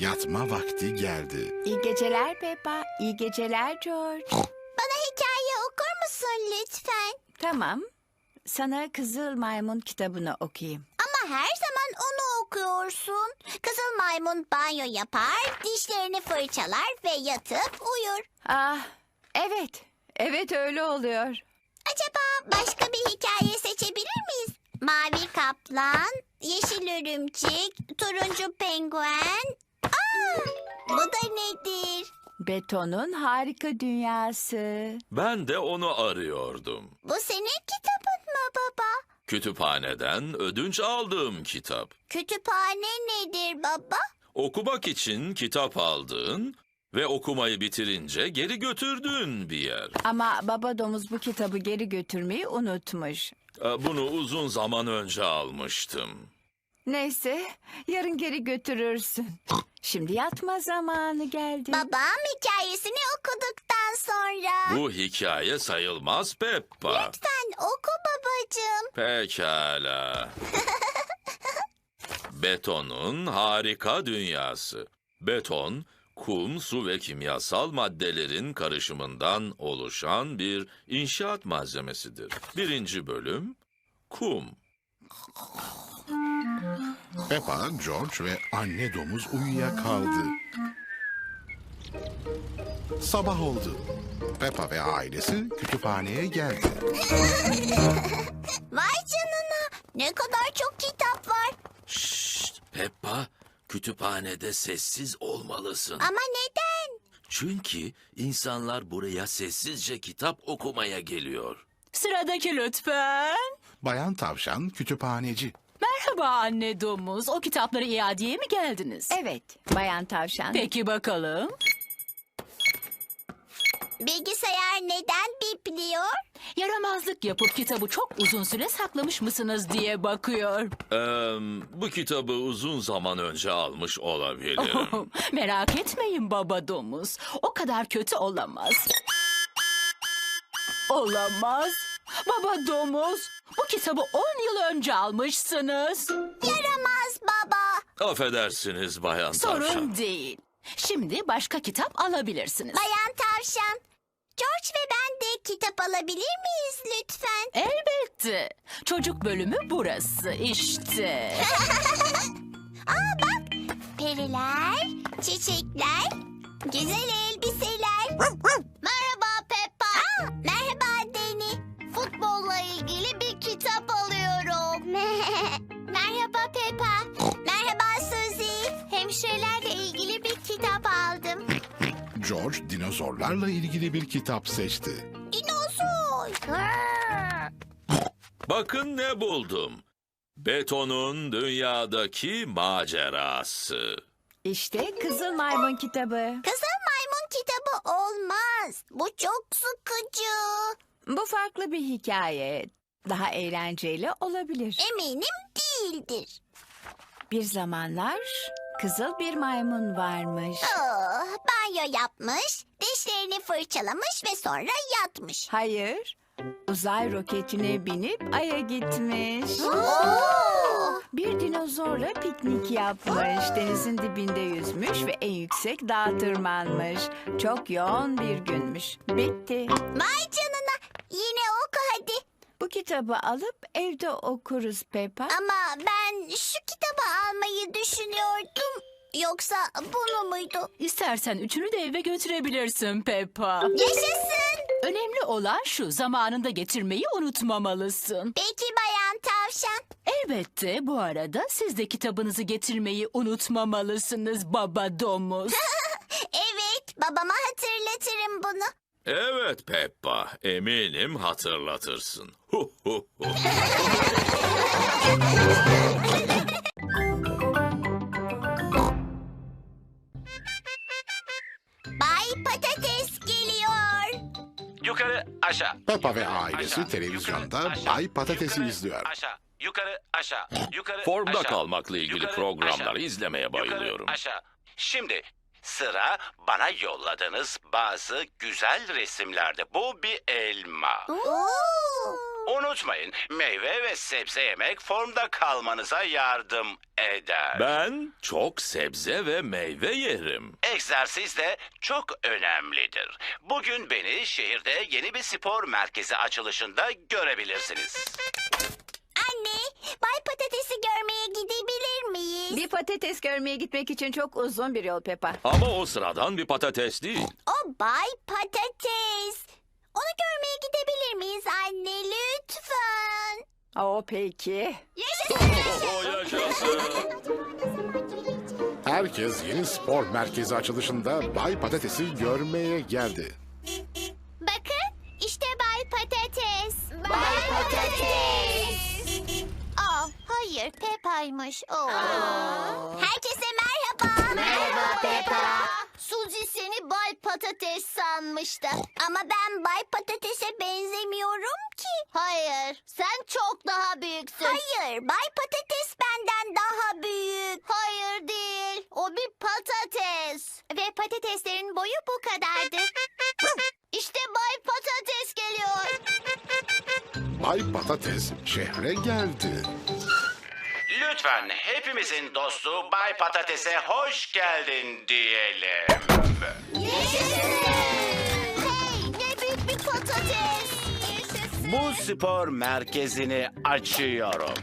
Yatma vakti geldi. İyi geceler Peppa, iyi geceler George. Bana hikaye okur musun lütfen? Tamam, sana Kızıl Maymun kitabını okuyayım. Ama her zaman onu okuyorsun. Kızıl maymun banyo yapar, dişlerini fırçalar ve yatıp uyur. Ah, evet, evet öyle oluyor. Acaba başka bir hikaye seçebilir miyiz? Mavi kaplan, yeşil örümcek, turuncu penguen. Aa, bu da nedir? Betonun harika dünyası. Ben de onu arıyordum. Bu senin kitabın mı baba? Kütüphaneden ödünç aldığım kitap. Kütüphane nedir baba? Okumak için kitap aldığın ve okumayı bitirince geri götürdüğün bir yer. Ama baba domuz bu kitabı geri götürmeyi unutmuş. Ee, Bunu uzun zaman önce almıştım. Neyse, yarın geri götürürsün. Şimdi yatma zamanı geldi. Babam hikayesini okuduktan sonra. Bu hikaye sayılmaz Peppa. Lütfen oku babacığım. Pekala. Betonun harika dünyası. Beton, kum, su ve kimyasal maddelerin karışımından oluşan bir inşaat malzemesidir. Birinci bölüm, kum. Peppa, George ve anne domuz uyuyakaldı. Sabah oldu. Peppa ve ailesi kütüphaneye geldi. Vay canına. Ne kadar çok kitap var. Şşt, Peppa, kütüphanede sessiz olmalısın. Ama neden? Çünkü insanlar buraya sessizce kitap okumaya geliyor. Sıradaki lütfen. Bayan tavşan kütüphaneci. Merhaba anne domuz. O kitapları iadeye mi geldiniz? Evet, Bayan Tavşan. Peki bakalım. Bilgisayar neden bipliyor? Yaramazlık yapıp kitabı çok uzun süre saklamış mısınız diye bakıyor. Ee, bu kitabı uzun zaman önce almış olabilirim. Merak etmeyin baba domuz. O kadar kötü olamaz. Olamaz. Baba domuz, bu kitabı 10 yıl önce almışsınız. Yaramaz baba. Affedersiniz Bayan Tavşan. Sorun değil. Şimdi başka kitap alabilirsiniz. Bayan tavşan. George ve ben de kitap alabilir miyiz lütfen? Elbette. Çocuk bölümü burası işte. Periler, çiçekler, güzel elbiseler. George dinozorlarla ilgili bir kitap seçti. Dinozor. Bakın ne buldum. Betonun dünyadaki macerası. İşte Kızıl Maymun kitabı. Kızıl maymun kitabı olmaz. Bu çok sıkıcı. Bu farklı bir hikaye. Daha eğlenceli olabilir. Eminim değildir. Bir zamanlar kızıl bir maymun varmış. Oh, banyo yapmış, dişlerini fırçalamış ve sonra yatmış. Hayır, uzay roketine binip Ay'a gitmiş. Oo! Bir dinozorla piknik yapmış, denizin dibinde yüzmüş ve en yüksek dağa tırmanmış. Çok yoğun bir günmüş. Bitti. Vay canına. Yine oku hadi. Bu kitabı alıp evde okuruz Peppa. Ama ben şu kitabı almayı düşünüyordum. Yoksa bunu muydu? İstersen üçünü de eve götürebilirsin Peppa. Yaşasın. Önemli olan şu, zamanında getirmeyi unutmamalısın. Peki bayan tavşan. Elbette bu arada siz de kitabınızı getirmeyi unutmamalısınız baba domuz. Evet, babama hatırlatırım bunu. Evet Peppa, eminim hatırlatırsın. Hu hu hu. Bay Patates geliyor. Yukarı aşağı. Peppa ve Yukarı, ailesi aşağı, televizyonda yukarı, aşağı, Bay Patates'i yukarı, izliyor. Aşağı, yukarı aşağı. Yukarı Formda aşağı, kalmakla ilgili yukarı, programları aşağı, izlemeye yukarı, bayılıyorum. aşağı. Şimdi sıra bana yolladığınız bazı güzel resimlerde. Bu bir elma. Unutmayın meyve ve sebze yemek formda kalmanıza yardım eder. Ben çok sebze ve meyve yerim. Egzersiz de çok önemlidir. Bugün beni şehirde yeni bir spor merkezi açılışında görebilirsiniz. Anne, Bay Patates'i görmeye gidebilir miyiz? Bir patates görmeye gitmek için çok uzun bir yol Peppa. Ama o sıradan bir patates değil. O Bay Patates. Onu görmeye gidebilir miyiz anne lütfen? O peki. Yaşasın. Herkes yeni spor merkezi açılışında Bay Patates'i görmeye geldi. Bakın işte Bay Patates. Bay Patates. Hayır Peppa'ymış o. Herkese merhaba. Merhaba Peppa. Suzy seni Bay Patates sanmıştı. Ama ben Bay Patates'e benzemiyorum ki. Hayır, sen çok daha büyüksün. Hayır, Bay Patates benden daha büyük. Hayır değil, o bir patates. Ve patateslerin boyu bu kadardır. işte Bay Patates geliyor. Bay Patates şehre geldi. Lütfen hepimizin dostu Bay Patates'e hoş geldin diyelim. Hey, ne büyük bir patates. Bu spor merkezini açıyorum.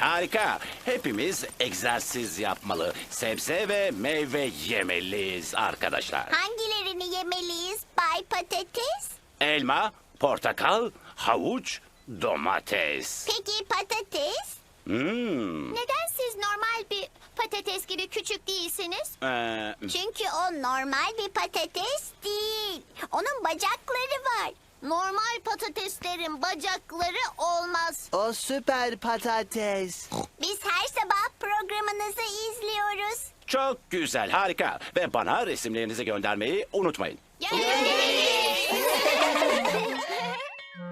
Harika. Hepimiz egzersiz yapmalı. Sebze ve meyve yemeliyiz arkadaşlar. Hangilerini yemeliyiz Bay Patates? Elma, portakal, havuç, domates. Peki patates? Hmm. Neden siz normal bir patates gibi küçük değilsiniz? Ee, Çünkü o normal bir patates değil. Onun bacakları var. Normal patateslerin bacakları olmaz. O süper patates. Biz her sabah programınızı izliyoruz. çok güzel, harika. Ve bana resimlerinizi göndermeyi unutmayın.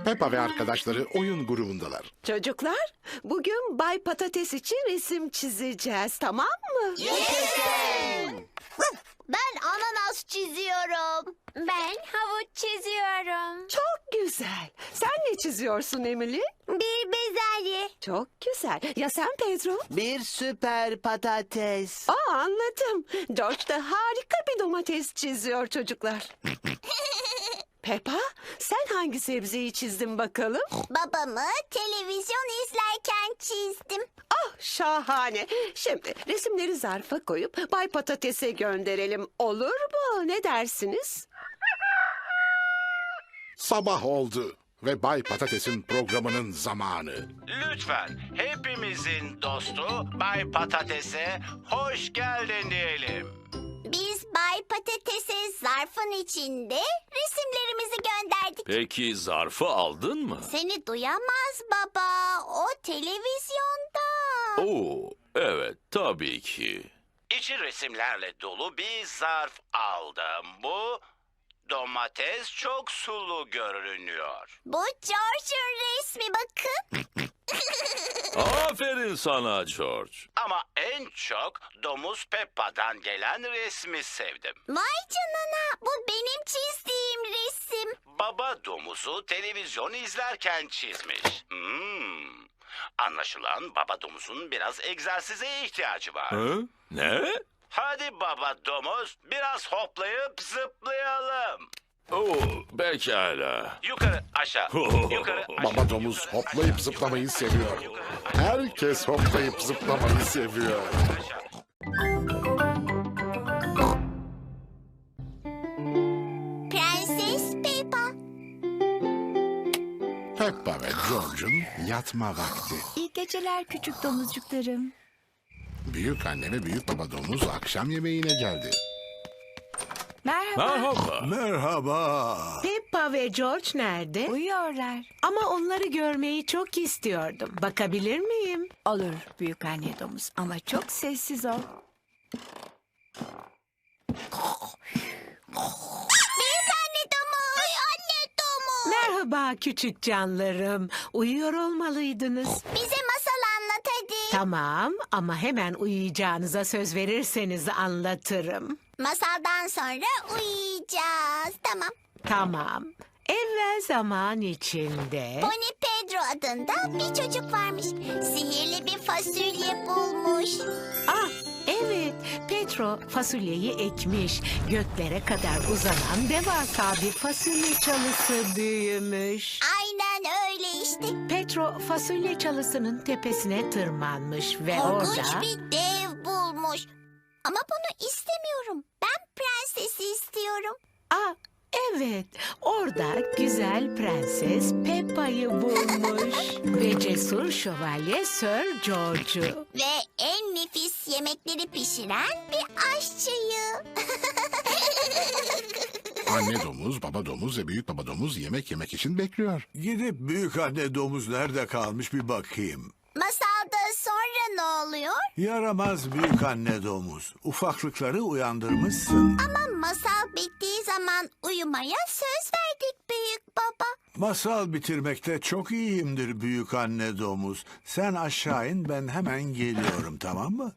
Peppa ve arkadaşları oyun grubundalar. Çocuklar, bugün Bay Patates için resim çizeceğiz, tamam mı? Ben ananas çiziyorum. Ben havuç çiziyorum. Çok güzel. Sen ne çiziyorsun Emily? Bir bezelye. Çok güzel. Ya sen Pedro? Bir süper patates. Aa anladım. George da harika bir domates çiziyor çocuklar. Peppa, sen hangi sebzeyi çizdin bakalım? Babamı televizyon izlerken çizdim. Ah şahane. Şimdi resimleri zarfa koyup Bay Patates'e gönderelim. Olur mu? Ne dersiniz? Sabah oldu ve Bay Patates'in programının zamanı. Lütfen hepimizin dostu Bay Patates'e hoş geldin diyelim. Patates'e zarfın içinde resimlerimizi gönderdik. Peki zarfı aldın mı? Seni duyamaz baba. O televizyonda. Oo, evet tabii ki. İçi resimlerle dolu bir zarf aldım. Bu domates çok sulu görünüyor. Bu George'un resmi bakın. Aferin sana George. En çok domuz Peppa'dan gelen resmi sevdim. Vay canına bu benim çizdiğim resim. Baba domuzu televizyon izlerken çizmiş. Hmm. Anlaşılan baba domuzun biraz egzersize ihtiyacı var. Hı? Ne? Hadi baba domuz biraz hoplayıp zıplayalım. Oo, pekala. Yukarı aşağı. Yukarı aşağı. Baba domuz hoplayıp zıplamayı seviyor. Herkes hoplayıp zıplamayı seviyor. aşağı. Prenses Peppa. Peppa ve George'un yatma vakti. İyi geceler küçük domuzcuklarım. Büyük anne ve büyük baba domuz akşam yemeğine geldi. Merhaba. Merhaba. Merhaba. Peppa ve George nerede? Uyuyorlar. Ama onları görmeyi çok istiyordum. Bakabilir miyim? Olur büyük anne domuz ama çok sessiz ol. Büyük anne domuz. Anne domuz. Merhaba küçük canlarım. Uyuyor olmalıydınız. Bize masal anlat hadi. Tamam ama hemen uyuyacağınıza söz verirseniz anlatırım. Masaldan sonra uyuyacağız. Tamam. Tamam. Evvel zaman içinde... Pony Pedro adında bir çocuk varmış. Sihirli bir fasulye bulmuş. Ah evet Petro fasulyeyi ekmiş. Göklere kadar uzanan devasa bir fasulye çalısı büyümüş. Aynen öyle işte. Petro fasulye çalısının tepesine tırmanmış ve Korkunç orada... bir dev prensesi istiyorum. Ah evet orada güzel prenses Peppa'yı bulmuş. ve cesur şövalye Sir George'u. Ve en nefis yemekleri pişiren bir aşçıyı. Anne domuz, baba domuz ve büyük baba domuz yemek yemek için bekliyor. Gidip büyük anne domuz nerede kalmış bir bakayım. Masalda sonra ne oluyor? Yaramaz büyük anne domuz. Ufaklıkları uyandırmışsın. Ama masal bittiği zaman uyumaya söz verdik büyük baba. Masal bitirmekte çok iyiyimdir büyük anne domuz. Sen aşağı in ben hemen geliyorum tamam mı?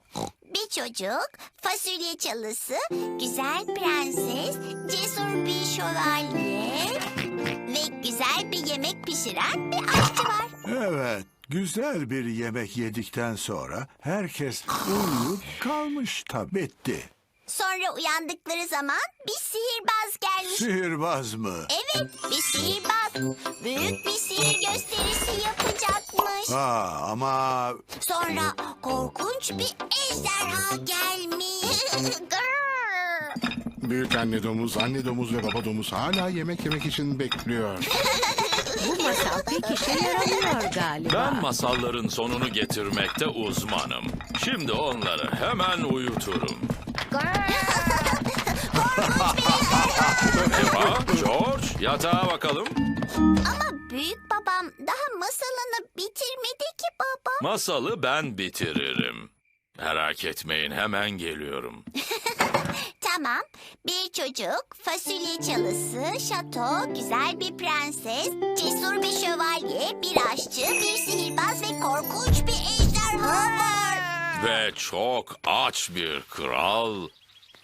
Bir çocuk, fasulye çalısı, güzel prenses, cesur bir şövalye ve güzel bir yemek pişiren bir aşçı var. Evet, güzel bir yemek yedikten sonra herkes uyuyup kalmış tabii. Bitti. Sonra uyandıkları zaman bir sihirbaz gelmiş. Sihirbaz mı? Evet, bir sihirbaz. Büyük bir sihir gösterisi yapacakmış. Aa, ama Sonra korkunç bir ejderha gelmiş. Büyük anne domuz, anne domuz ve baba domuz hala yemek yemek için bekliyor. Bu masal pek işe yaramıyor galiba. Ben masalların sonunu getirmekte uzmanım. Şimdi onları hemen uyuturum. Peppa, George, yatağa bakalım. Ama büyük babam daha masalını bitirmedi ki baba. Masalı ben bitiririm. Merak etmeyin hemen geliyorum. Tamam. Bir çocuk, fasulye çalısı, şato, güzel bir prenses, cesur bir şövalye, bir aşçı, bir sihirbaz ve korkunç bir ejderha var. Ve çok aç bir kral.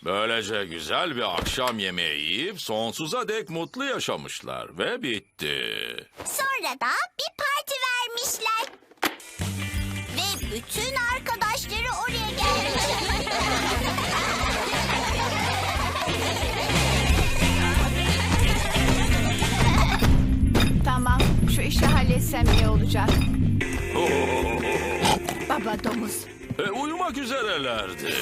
Böylece güzel bir akşam yemeği yiyip sonsuza dek mutlu yaşamışlar ve bitti. Sonra da bir parti vermişler. Ve bütün arkadaşları oraya gelmiş. işi halletsem iyi olacak. Baba domuz. E, uyumak üzerelerdi.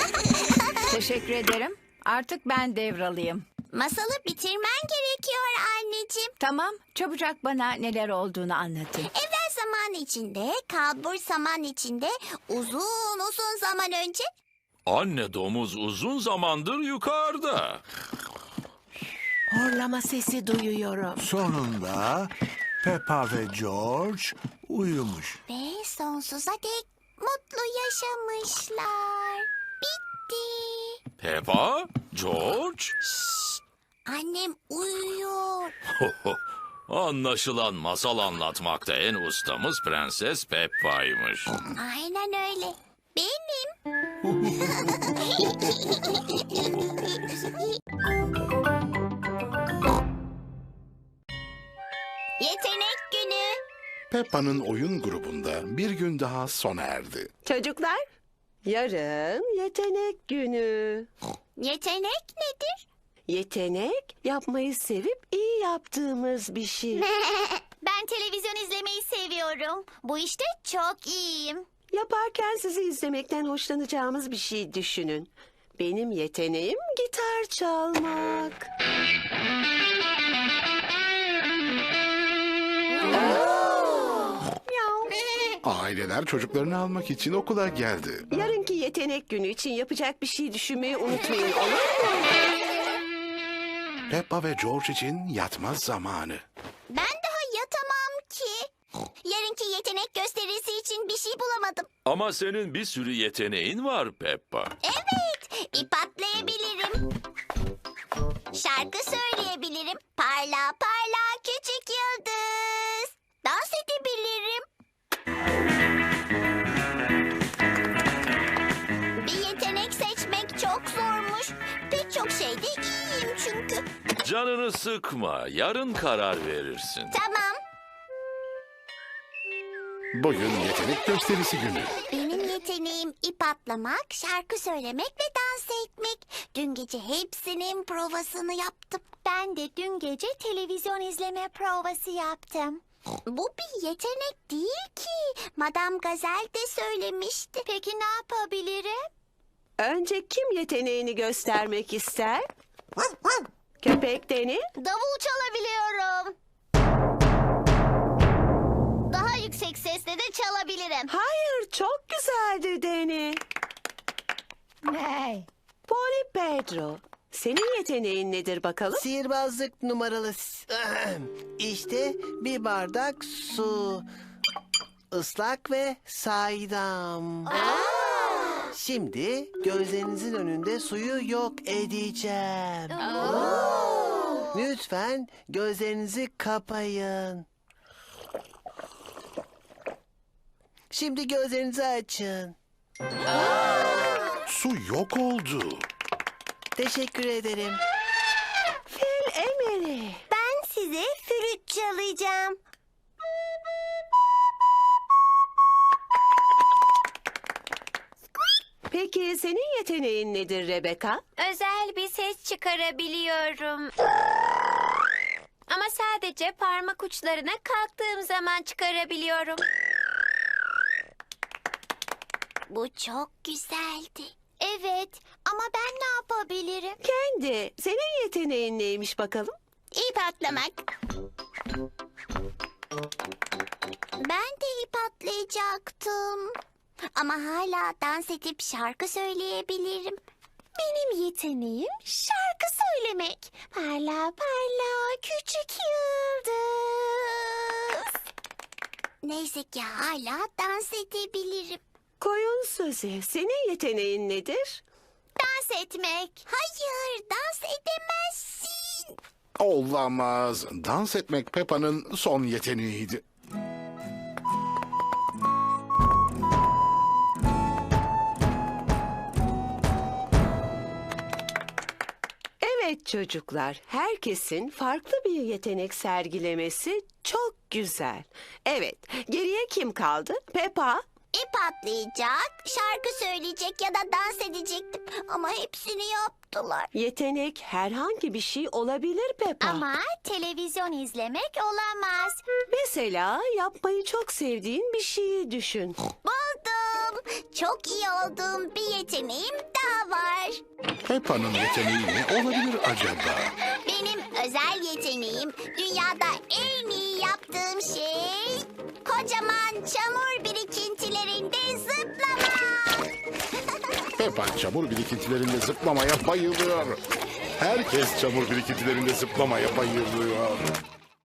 Teşekkür ederim. Artık ben devralıyım. Masalı bitirmen gerekiyor anneciğim. Tamam, çabucak bana neler olduğunu anlatın. Evvel zaman içinde, kalbur zaman içinde, uzun uzun zaman önce Anne domuz uzun zamandır yukarıda. Horlama sesi duyuyorum. sonunda Peppa ve George uyumuş. ve sonsuza dek mutlu yaşamışlar. Bitti. Peppa, George. Annem uyuyor. Anlaşılan masal anlatmakta en ustamız Prenses Peppa'ymış. Aynen öyle. Benim. günü. Peppa'nın oyun grubunda bir gün daha sona erdi. Çocuklar, yarın yetenek günü. Yetenek nedir? Yetenek, yapmayı sevip iyi yaptığımız bir şey. ben televizyon izlemeyi seviyorum. Bu işte çok iyiyim. Yaparken sizi izlemekten hoşlanacağımız bir şey düşünün. Benim yeteneğim gitar çalmak. Aileler çocuklarını almak için okula geldi. Yarınki yetenek günü için yapacak bir şey düşünmeyi unutmayın olur mu? Peppa ve George için yatmaz zamanı. Ben daha yatamam ki. Yarınki yetenek gösterisi için bir şey bulamadım. Ama senin bir sürü yeteneğin var Peppa. Evet, Canını sıkma. Yarın karar verirsin. Tamam. Bugün yetenek gösterisi günü. Benim yeteneğim ip atlamak, şarkı söylemek ve dans etmek. Dün gece hepsinin provasını yaptım. Ben de dün gece televizyon izleme provası yaptım. Bu bir yetenek değil ki. Madame Gazel de söylemişti. Peki ne yapabilirim? Önce kim yeteneğini göstermek ister? Köpek Deni. Davul çalabiliyorum. Daha yüksek sesle de çalabilirim. Hayır çok güzeldi Deni. Poli Pedro. Senin yeteneğin nedir bakalım? Sihirbazlık numaralı. İşte bir bardak su. Islak ve saydam. Şimdi gözlerinizin önünde suyu yok edeceğim. Lütfen gözlerinizi kapayın. Şimdi gözlerinizi açın. Su yok oldu. Teşekkür ederim. Fil Emeli. Ben size flüt çalacağım. Peki senin yeteneğin nedir Rebecca? Özel bir ses çıkarabiliyorum. Ama sadece parmak uçlarına kalktığım zaman çıkarabiliyorum. Bu çok güzeldi. Evet ama ben ne yapabilirim? Kendi. Senin yeteneğin neymiş bakalım? İp atlamak. Ben de ip atlayacaktım. Ama hala dans edip şarkı söyleyebilirim. Benim yeteneğim şarkı söylemek. Parla parla küçük yıldız. Neyse ki hala dans edebilirim. Koyun sözü. Senin yeteneğin nedir? Dans etmek. Hayır, dans edemezsin. Olamaz. Dans etmek Peppa'nın son yeteneğiydi. Evet çocuklar, herkesin farklı bir yetenek sergilemesi çok güzel. Evet, geriye kim kaldı? Peppa. İp atlayacak, şarkı söyleyecek ya da dans edecektim. Ama hepsini yaptılar. Yetenek herhangi bir şey olabilir Peppa. Ama televizyon izlemek olamaz. Mesela yapmayı çok sevdiğin bir şeyi düşün. Buldum. Çok iyi olduğum bir yeteneğim daha var. Peppa'nın yeteneği ne olabilir acaba? Benim özel yeteneğim dünyada en iyi yaptığım şey kocaman çamur birikintilerinde zıplamak. Peppa çamur birikintilerinde zıplamaya bayılıyor. Herkes çamur birikintilerinde zıplamaya bayılıyor.